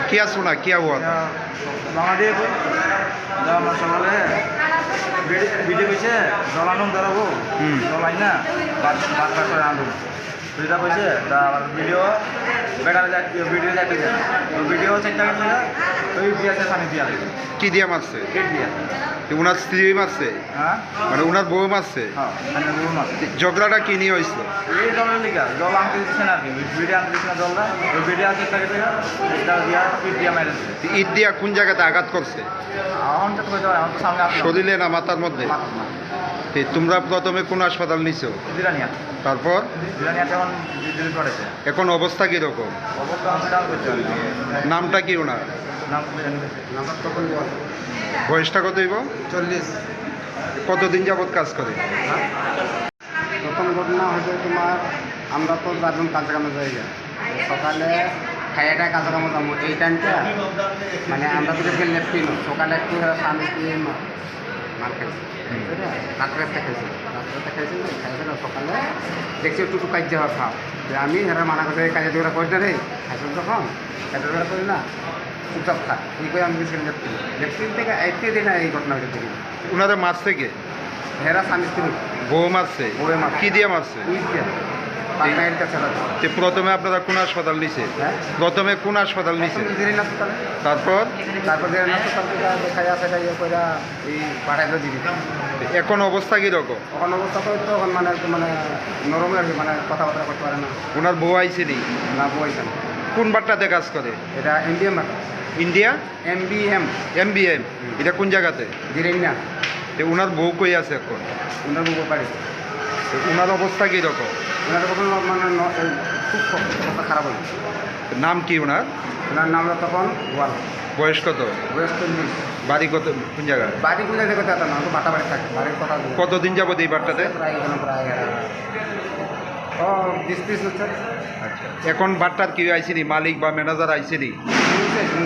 কিয়া শোনা কিয়া হুয়া থা? বাংলাদেশ আমার সকালে ভিডিও কইছে ধরাবো হুম। জলাই না বাদ করে আনব দুইটা কইছে তা ভিডিও বেটার ভিডিও যাইতে যায় তো ভিডিও চেষ্টা দিয়া কি দিয়ে মারছে? দিয়া উনার স্ত্রী মারছে? হ্যাঁ? মানে উনার বউ মারছে? হ্যাঁ ঝগড়াটা কি নিয়ে হয়েছিল এই জলের লিগা জল আনতে দিচ্ছে না আর কি। ভিডিও আনতে দিচ্ছে না জলটা। ওই ভিডিও চেষ্টা করছে এটা দিয়া পিট দিয়া মেরে ইট দিয়া কোন জায়গাতে আঘাত করছে? এখন তো কইতে এখন তো সামনে আসলো শরীরে না মাথার মধ্যে? তোমরা প্রথমে কোন হাসপাতাল নিছো? তারপর? এখন অবস্থা কীরকম? নামটা কি ওনার? বয়সটা কত হইব? চল্লিশ। কতদিন যাবৎ কাজ করে? প্রথম ঘটনা হয়েছে তোমার আমরা তো চারজন কাঁচা কামে যাই সকালে খাইয়াটা কাঁচা কামে যাব। এই টাইমটা মানে আমরা তো কিনো সকালে একটু স্বামী স্ত্রী মা- খাইছি? রাত্রে রাত্রে না সকালে। দেখছি একটু একটু কাজ হওয়া খাও আমি হেরা মানা করতে কাজে দৌড়া করি না রে। খাইছ যখন কাজে করি না। চুপচাপ খা। এই করে আমি কিনো লেফট থেকে আইতে দিন এই ঘটনা হয়েছে দেখি। উনারে মারছে কে? হেরা স্বামী স্ত্রী। বউ মারছে? মারছে। কি দিয়ে মারছে? যে প্রথমে আপনারা কোন হাসপাতাল নিছে? হ্যাঁ? প্রথমে কোন হাসপাতাল নিছে? তারপর? এখন অবস্থা কীরকম? তখন অবস্থা তো তখন মানে মানে নরম আর কি মানে কথাবার্তা করতে পারে না। ওনার বউ আইছে নি? না বইছেন কোন বাট্টাতে কাজ করে? এটা MBM India? MBM. M B M এটা কোন জায়গাতে? তো ওনার বউ কই আছে এখন? ওনার বুক পারি তো ওনার অবস্থা কীরকম? ওনার কখন মানে ন- এই খুব অবস্থা খারাপ হয়েছে। নাম কি ওনার ওনার নাম হলো তখন ওয়াল বয়স কত? বয়স চল্লিশ। বাড়ি কত কোন জায়গায়? বাড়ি কোথায়? দেখতে যেত না তো বাটা বাড়ি থাকে বাড়ির কথা বলি। কতদিন যাবত এই বাট্টাতে প্রায় এখানে প্রায় ও বিশ হচ্ছে। আচ্ছা। এখন বাট্টার কি আইসিনি? মালিক বা ম্যানেজার আইসিনি।